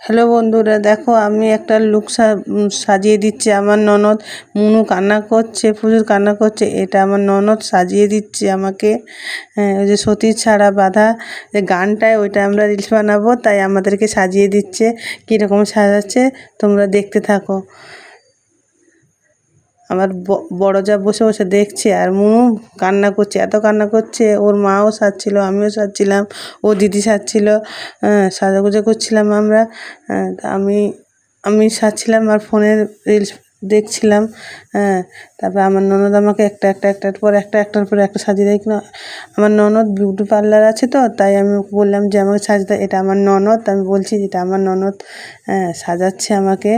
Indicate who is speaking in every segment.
Speaker 1: Hello বন্ধুরা, দেখো আমি একটা লুক সাজিয়ে দিচ্ছি। আমার ননদ মুনু কান্না করছে, প্রচুর কান্না করছে। এটা আমার ননদ সাজিয়ে দিচ্ছে আমাকে। ওই যে সতীর ছাড়া বাধা যে গানটায়, ওইটা আমরা রিলস বানাবো, তাই আমাদেরকে সাজিয়ে দিচ্ছে। কীরকম সাজাচ্ছে, তোমরা দেখতে থাকো। আমার বড় যা বসে বসে দেখছে আর মুনু কান্না করছে এত কান্না করছে ওর মাও সাজছিল আমিও সাজছিলাম ও দিদি সাজছিল হ্যাঁ, সাজাগুজা করছিলাম আমরা হ্যাঁ, আমি আমি সাজছিলাম আর ফোনের রিলস দেখছিলাম হ্যাঁ। তারপর আমার ননদ আমাকে একটা একটা একটার পর একটা একটার পর একটা সাজিয়ে দেয়। কিনা আমার ননদ বিউটি পার্লার আছে তো তাই আমি বললাম যে আমাকে সাজতে এটা আমার ননদ আমি বলছি এটা আমার ননদ হ্যাঁ সাজাচ্ছে আমাকে।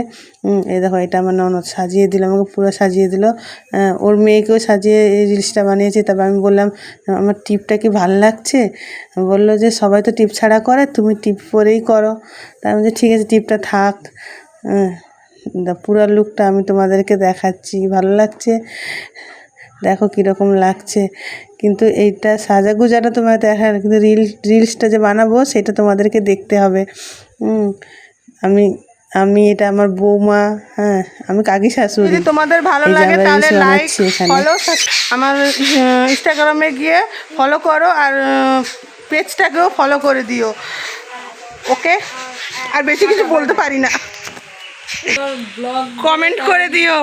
Speaker 1: এই দেখো এটা আমার ননদ সাজিয়ে দিল আমাকে পুরো সাজিয়ে দিল। হ্যাঁ, ওর মেয়েকেও সাজিয়ে এই রিলসটা বানিয়েছে। তারপর আমি বললাম আমার টিপটা কি ভালো লাগছে? বলল যে সবাই তো টিপ ছাড়া করে তুমি টিপ পরেই করো। আমি বলছি ঠিক আছে টিপটা থাক। হ্যাঁ। পুরো লুকটা আমি তোমাদেরকে দেখাচ্ছি। ভালো লাগছে? দেখো কীরকম লাগছে। কিন্তু এইটা সাজা গুজাটা তোমার দেখা কিন্তু রিল রিলসটা যে বানাবো সেটা তোমাদেরকে দেখতে হবে। আমি আমি এটা আমার বৌমা হ্যাঁ আমি কাকি শাশুড়ি।
Speaker 2: যদি তোমাদের ভালো লাগে তাহলে লাইক ফলো আমার ইনস্টাগ্রামে গিয়ে ফলো করো আর পেজটাকেও ফলো করে দিও। ওকে আর বেশি কিছু বলতে পারি না। কমেন্ট করে দিও।